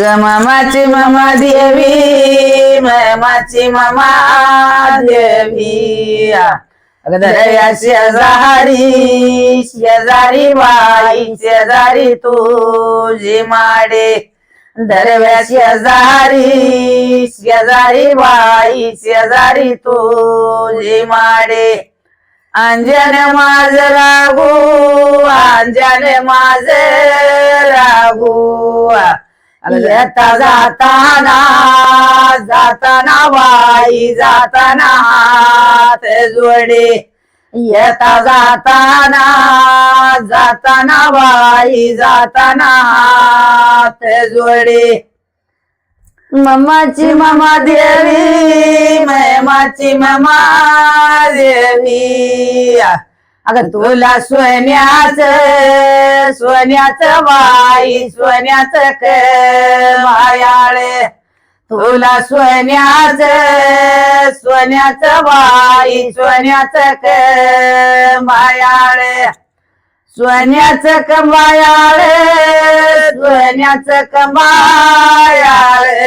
ग मामाची मामा देवी मामाची मामा देवी. अगं शेजारी शेजारी बाई शेजारी तुझी माडे. दरव्या शेजारी शेजारी बाई शेजारी तुझी माडे. अंजन माझ रागू अंजन माझ रागू. येता जाताना जाताना वाई जाताना हात जोडे. येता जाताना जाताना वाई जाताना हात जोडे. मम्माची ममा देवी मैमाची ममा देवी. अगं तुला सोन्याच सोन्याच बाई सोन्याच क मायाळे. तुला सोन्याच सोन्याच बाई सोन्याच क मायाळे. सोन्याच कमायाळे सोन्याच कमायाळे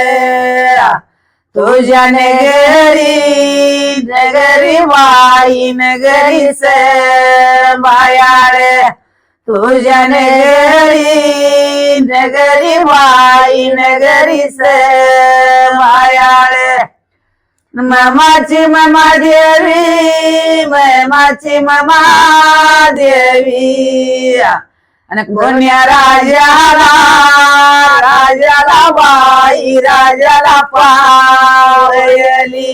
तुझ्या नगरी नगरी वाई नगरी स मायाळे तुझ्या नगरी नगरी वाई नगरी स मायाळे ममाची ममा देवी ममाची ममा देवी आणि कोण्या राजाला राजाला बाई राजाला पावली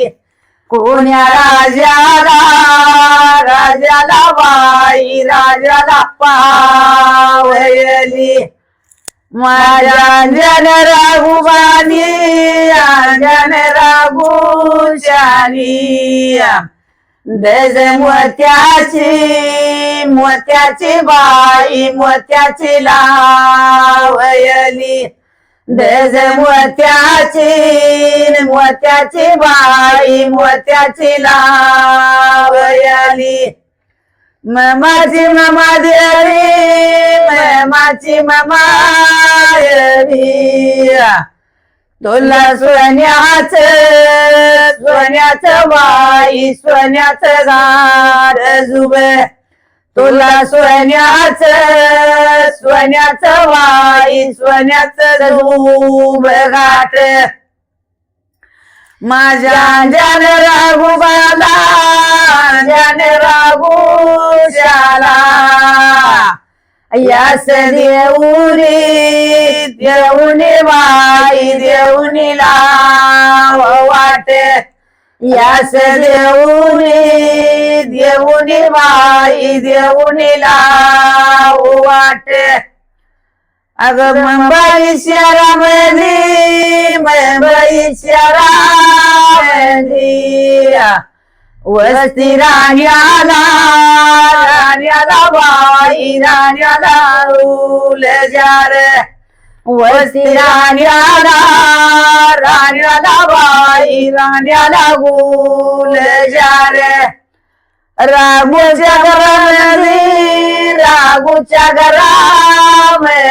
कोण्या राजाला राजाला बाई राजाला पावली माझ्या अंजन राघुबानी अंजन राघुशानी दज मोत्याची मोत्याची बाई मोत्याची लावयली. दज मोत्याची मोत्याची बाई मोत्याची लावयली. ममाची ममा देवी ममाची ममा तुला सोन्याच सोन्याच बाई सोन्याच गाड जुबे. तुला सोन्याच सोन्याच वाई सोन्याच जुब घाट. माझ्या ज्ञान राघुबाला ज्ञान राघुशाला यास देऊरी देऊनी बाई देऊनी लाव वाट. यास देऊनी देऊनी बाई देऊनी लाव वाट. अगं मुंबई शहरामध्ये मुंबई शहरामध्ये. वस्ती राण्याला राण्याला बाई राण्याला उल जार वस्ती राण्याला राण्याला बाई राण्याला गुल जार. राघूच्या घरामध्ये राघूच्या घरामध्ये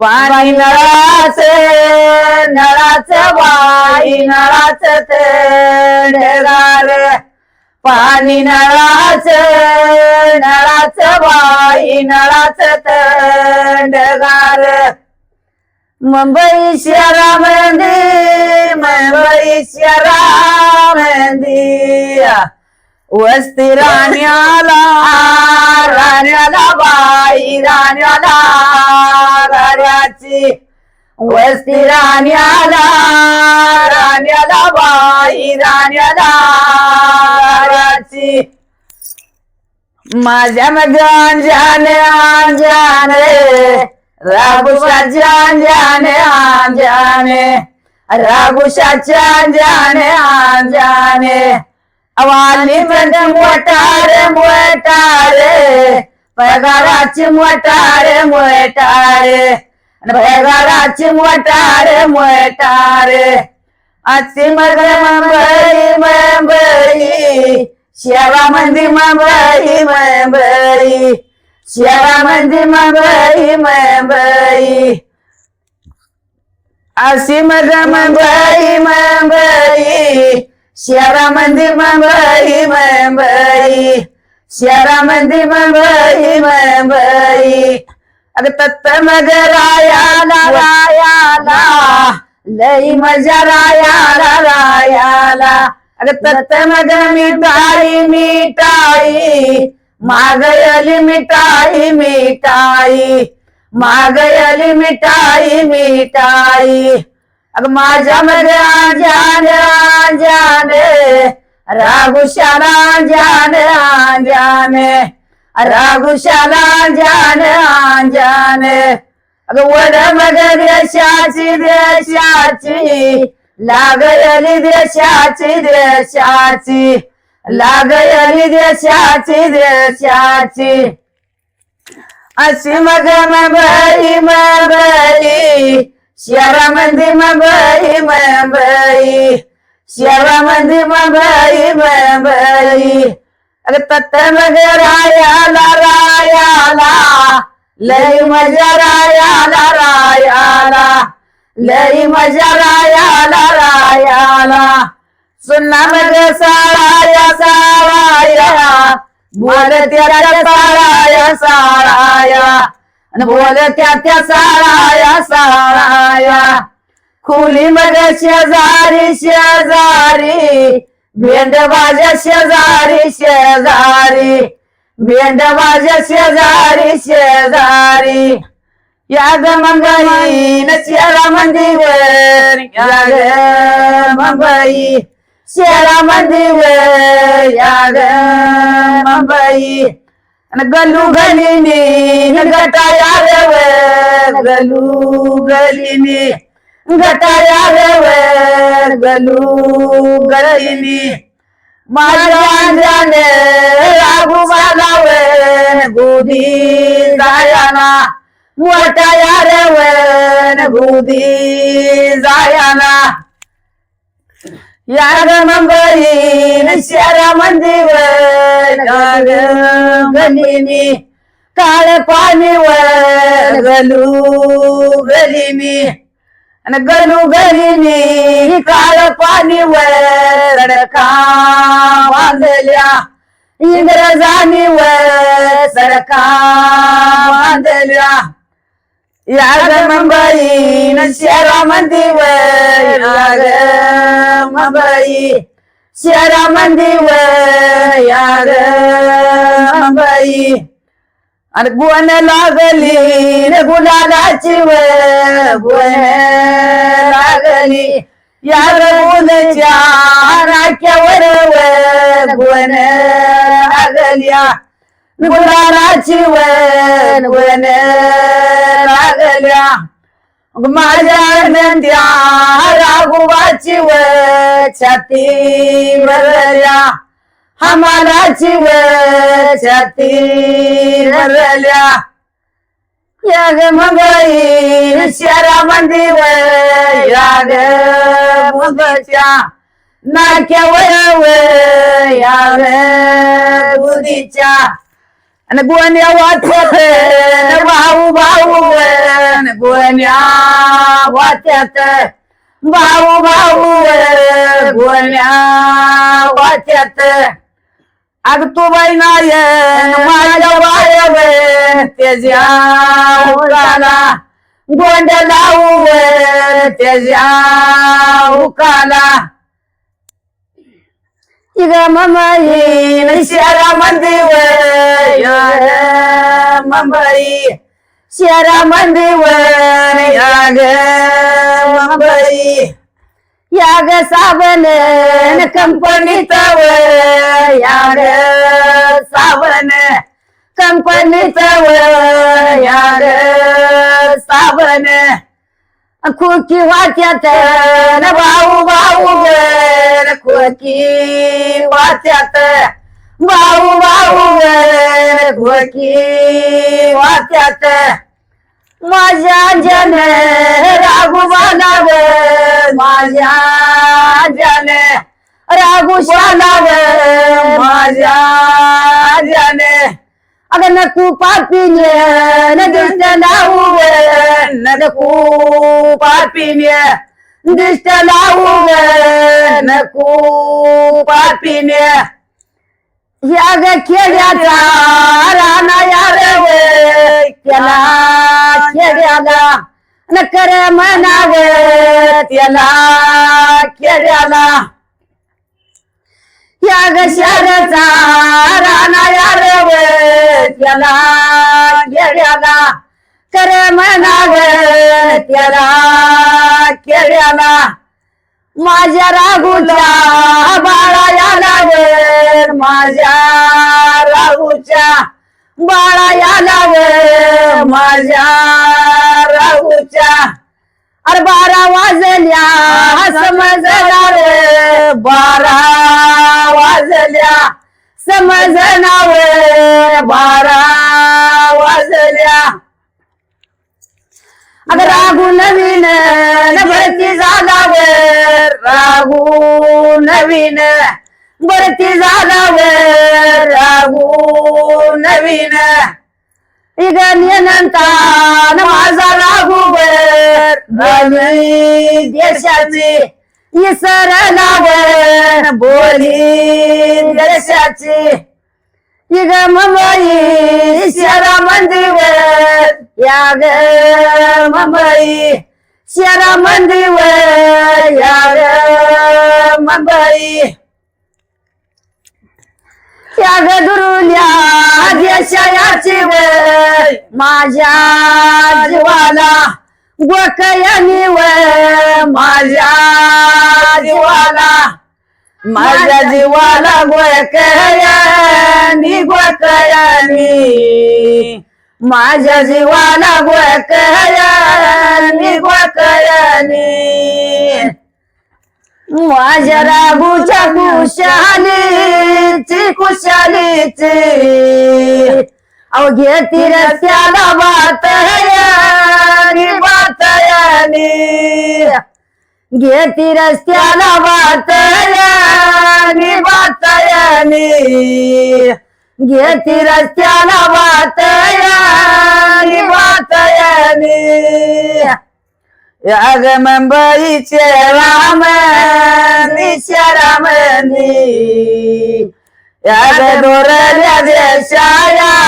पाणी नळाच नळाच बाई नळाच तडगार पाणी नळाच नळाच बाई नळाच तंडगार मुंबई शहरामध्ये मुंबई शहरामध्ये वस्ती राण्याला राण्याला बाई राण्याला राण्याची वस्ती राण्याला राण्याला बाई राण्याला राण्याची माझ्या मध्ये अंजाने अंजाने राघुशाच्या अंजाने अंजाने राघुशाच्या अंजाने अंजाने वाली मध्ये मोटारे मोटारे पगाराची मोटारे मोटारे पगाराची मोटार मोटार आजची मग मुंबई मुंबई शेवा मंदी मुंबई मुंबई शेवा मंदी मुंबई मुंबई अशी मग मुंबई मुंबई शहरामध्ये मुंबई मुंबई मंदी मुंबई मुंबई अग तत्त मग रायाला रायाला लई मजा रायाला रायाला अग तत्त मग मिठाई मिठाई. मागयली मिठाई मिठाई. मागयली मिठाई मिठाई. अग माझ्या मध्ये आजान आजान राघुशाला जाने जाने राघुशाला जाने जाने. अग वड मग देशाची देशाची. लागयली देशाची देशाची. लागयली देशाची देशाची. अशी मग मुंबई मुंबई. शहरामध्ये मुंबई मुंबई. शहरामध्ये मुंबई मुंबई. अरे तत्त रायाला रायाला. लई मजा रायाला रायाला. लई मजा रायाला रायाला. सुन्ना मग साळाया साळाया बोल त्या साळाया साळाया आणि बोल त्या त्या साळाया साळाया खुली मग शेजारी शेजारी. भेंड शेजारी शेजारी. भेंड शेजारी शेजारी. या ग मंगई नशियाला मंदिर या ग मंगई शेरा मंदिर या ग मंगई गलू गलीनी गटाया रे गलू गलीनी. गटाया रे गलू गलीनी माझ्या जाने राघू मागावे गुदी जायाना. मोठा यार वन गुदी जायाना. याग मुंबई शहरा मंदिर गलीनी काळ पाणीवर गलू गलीनी. आणि गणू गणीने काळ पाणी वर बांधल्या. इंग्रजानी वर सरका बांधल्या. याग मुंबई न शहरामध्ये वर याग मुंबई. शहरामध्ये वर याग मुंबई. आणि गुण लागली रे गुलालाची वर गुण लागली. यार गुणच्या राख्यावर वर गुण लागल्या. गुलालाची वर गुण लागल्या. माझ्या नंद्या राघुवाची व छाती भरल्या. हमालाची वर छाती याग मुंबई शहरा मंदिर याग मुंबईच्या नाक्या वयाव याग बुधीच्या. आणि गोण्या वाचत भाऊ भाऊ वन गोण्या वाचत भाऊ भाऊ गोण्या वाचत. अग तू बाई नायन माझ्या बायवन त्याच्या उकाला गोंड लावू त्याच्या उकाला. इग मुंबई शहरा मंदिर मुंबई शहरा मंदिर याग साबण कंपनीच याग साबण कंपनीच याग साबण खोकी वाट्यात न भाऊ भाऊ गर खोकी वाच्यात भाऊ भाऊ गर खोकी वाच्यात माझ्या जन राघू बालाव माझ्या जन राघू शालाव माझ्या जन. अगं नको पापिने दिष्ट लावू ग नको पापिने दिष्ट लावू ग नको पापिने या ग खेड्याचा राणा यार केला खेड्याला न कर म्हणाव त्याला खेड्याला या ग राणा यार त्याला खेड्याला कर म्हणाव त्याला खेड्याला माझ्या राघूच्या बाळा याला माझ्या राघूच्या बाळा याला माझ्या राहूच्या. अरे बारा वाजल्या समजणार बारा वाजल्या समजनावर बारा वाजल्या. अगं रागू नवीन भरती झाल्यावर रागू नवीन भरती झाल्यावर राहू नवीन. इगनियनंता माझा राघूवर देशाचे देशाची इसरलावर बोली देशाची. इग मुंबई शरा मंदिर या ग मुंबई शरा मंदिर या ग मुंबई. त्या ग दुरुल्या देशायाची वर माझ्या जीवाला गोकयानी वय माझ्या जीवाला माझ्या जीवाला गोकयानी गोकयानी माझ्या जीवाला गोकयानी गोकयानी माझ्या राघूच्या खुशालीची खुशालीची अवघे तिरस्याला रस्त्याला बातयानी बातयानी घेती रस्त्याला बातयानी बातयानी घेती रस्त्याला बातयानी बातयानी याग मुंबईचे राम रामनी. याग दोरल्या देशायाचा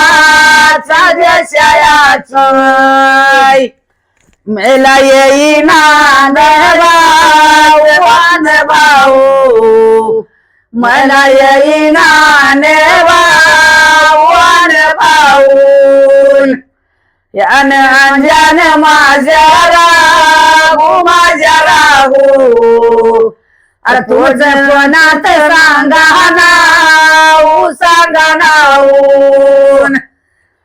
देशायाच मेला येईना नांद वान भाऊ मला येईना नाने वान भाऊ यान अंजन माझ्या रागू माझ्या अरे तुझ कोणात सांगा नाऊ सांगा नाऊन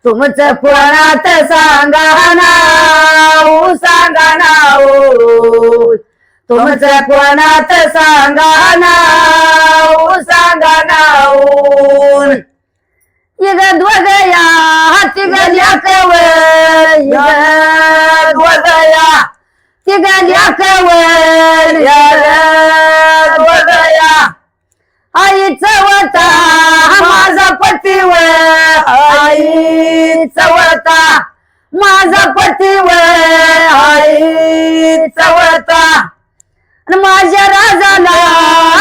तुमचं कोणात सांगा नाऊ सांगा नाऊ तुमचं कोणात सांगा नाऊ सांगा नाऊन इग द्वगया तिगल्या कवर द्वगया. तिगल्या कवर द्वगया आई चवता माझा पतीवर आई चवता माझा पतीवर आई चवता आणि माझ्या राजाला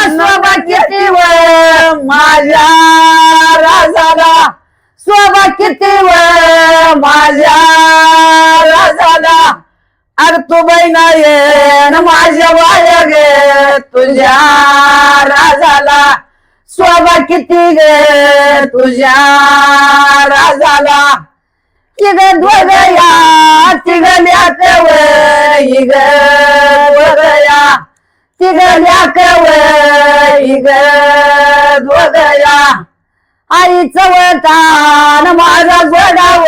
शोभा किती वर माझ्या राजाला. शोभा किती वर माझ्या राजाला. अरे तू बहिणा ये माझ्या वाया गे. तुझ्या राजाला शोभा किती गे. तुझ्या राजाला इग द्वगया तिघल्या कवर इग द्वगया तिघल्या कवर इग द्वगया आई चवता न माझा जोडाव.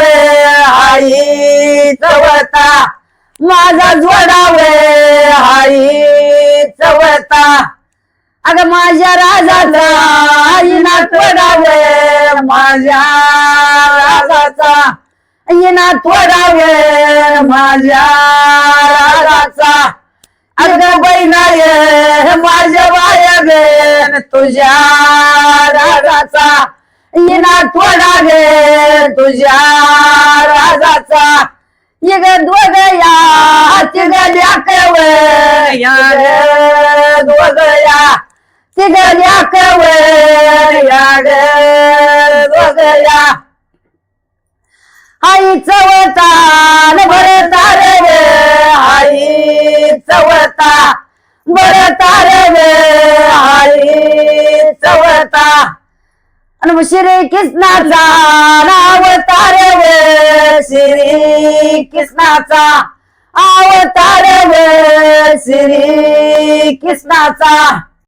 आई चवता माझा जोडावे आई चवता अग माझ्या राजाचा आईना तोडाव माझ्या राजाचा येना थोडा माझ्या राजाचा. अग बहिणाय माझ्या वाया बेन तुझ्या राजाचा. येना थोडा तुझ्या राजाचा. आई चवता भरता रे आई चवता भरता रे आई चवता. आणि श्री कृष्णाचा अवतार वे श्री कृष्णाचा अवतार वे श्री कृष्णाचा